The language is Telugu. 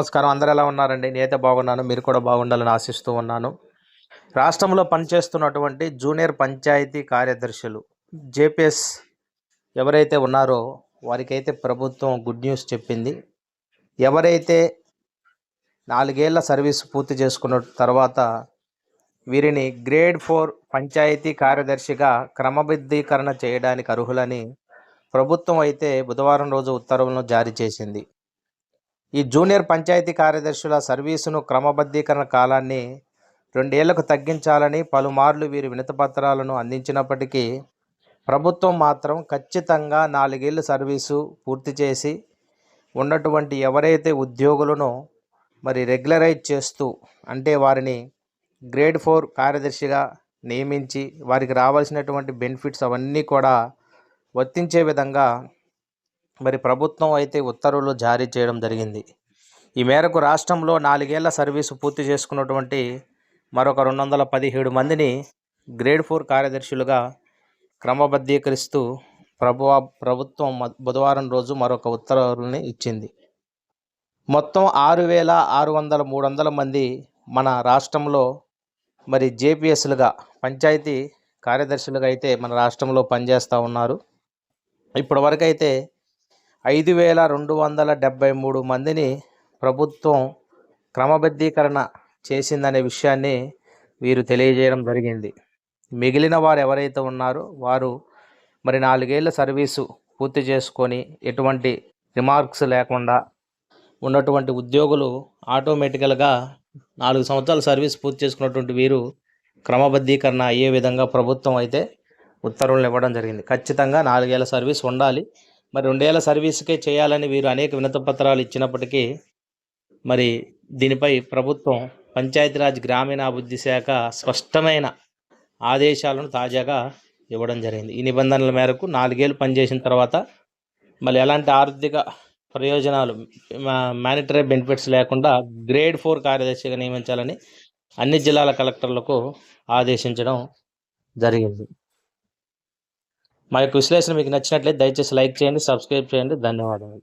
నమస్కారం. అందరు ఎలా ఉన్నారండి? నేనైతే బాగున్నాను. మీరు కూడా బాగుండాలని ఆశిస్తూ ఉన్నాను. రాష్ట్రంలో పనిచేస్తున్నటువంటి జూనియర్ పంచాయతీ కార్యదర్శులు జేపీఎస్ ఎవరైతే ఉన్నారో వారికైతే ప్రభుత్వం గుడ్ న్యూస్ చెప్పింది. ఎవరైతే నాలుగేళ్ళ సర్వీస్ పూర్తి చేసుకున్న తర్వాత వీరిని గ్రేడ్ ఫోర్ పంచాయతీ కార్యదర్శిగా క్రమబద్ధీకరణ చేయడానికి అర్హులని ప్రభుత్వం అయితే బుధవారం రోజు ఉత్తర్వులను జారీ చేసింది. ఈ జూనియర్ పంచాయతీ కార్యదర్శుల సర్వీసును క్రమబద్ధీకరణ కాలాన్ని రెండేళ్ళకు తగ్గించాలని పలుమార్లు వీరి వినతిపత్రాలను అందించినప్పటికీ ప్రభుత్వం మాత్రం ఖచ్చితంగా నాలుగేళ్ళ సర్వీసు పూర్తి చేసి ఉన్నటువంటి ఎవరైతే ఉద్యోగులను మరి రెగ్యులరైజ్ చేస్తూ అంటే వారిని గ్రేడ్ ఫోర్ కార్యదర్శిగా నియమించి వారికి రావాల్సినటువంటి బెనిఫిట్స్ అవన్నీ కూడా వర్తించే విధంగా మరి ప్రభుత్వం అయితే ఉత్తర్వులు జారీ చేయడం జరిగింది. ఈ మేరకు రాష్ట్రంలో నాలుగేళ్ళ సర్వీసు పూర్తి చేసుకున్నటువంటి మరొక రెండు వందల పదిహేడు మందిని గ్రేడ్ ఫోర్ కార్యదర్శులుగా క్రమబద్ధీకరిస్తూ ప్రభు ప్రభుత్వం మ- బుధవారం రోజు మరొక ఉత్తర్వుల్ని ఇచ్చింది. మొత్తం ఆరు వేల ఆరు వందల మూడు వందల మంది మన రాష్ట్రంలో మరి జేపీఎస్లుగా పంచాయతీ కార్యదర్శులుగా అయితే మన రాష్ట్రంలో పనిచేస్తూ ఉన్నారు. ఇప్పటివరకైతే అయితే ఐదు వేల రెండు వందల డెబ్బై మూడు మందిని ప్రభుత్వం క్రమబద్ధీకరణ చేసిందనే విషయాన్ని వీరు తెలియజేయడం జరిగింది. మిగిలిన వారు ఎవరైతే ఉన్నారో వారు మరి నాలుగేళ్ళ సర్వీసు పూర్తి చేసుకొని ఎటువంటి రిమార్క్స్ లేకుండా ఉన్నటువంటి ఉద్యోగులు ఆటోమేటికల్గా నాలుగు సంవత్సరాల సర్వీస్ పూర్తి చేసుకున్నటువంటి వీరు క్రమబద్ధీకరణ అయ్యే విధంగా ప్రభుత్వం అయితే ఉత్తర్వులు ఇవ్వడం జరిగింది. ఖచ్చితంగా నాలుగేళ్ళ సర్వీస్ ఉండాలి. మరి రెండేళ్ళ సర్వీస్కే చేయాలని వీరు అనేక వినతి పత్రాలు ఇచ్చినప్పటికీ మరి దీనిపై ప్రభుత్వం పంచాయతీరాజ్ గ్రామీణాభివృద్ధి శాఖ స్పష్టమైన ఆదేశాలను తాజాగా ఇవ్వడం జరిగింది. ఈ నిబంధనల మేరకు నాలుగేళ్ళు పనిచేసిన తర్వాత మళ్ళీ ఎలాంటి ఆర్థిక ప్రయోజనాలు మానిటరీ బెనిఫిట్స్ లేకుండా గ్రేడ్ ఫోర్ కార్యదర్శిగా నియమించాలని అన్ని జిల్లాల కలెక్టర్లకు ఆదేశించడం జరిగింది. మా యొక్క విశ్లేషణ మీకు నచ్చినట్లయితే దయచేసి లైక్ చేయండి సబ్స్క్రైబ్ చేయండి. ధన్యవాదాలు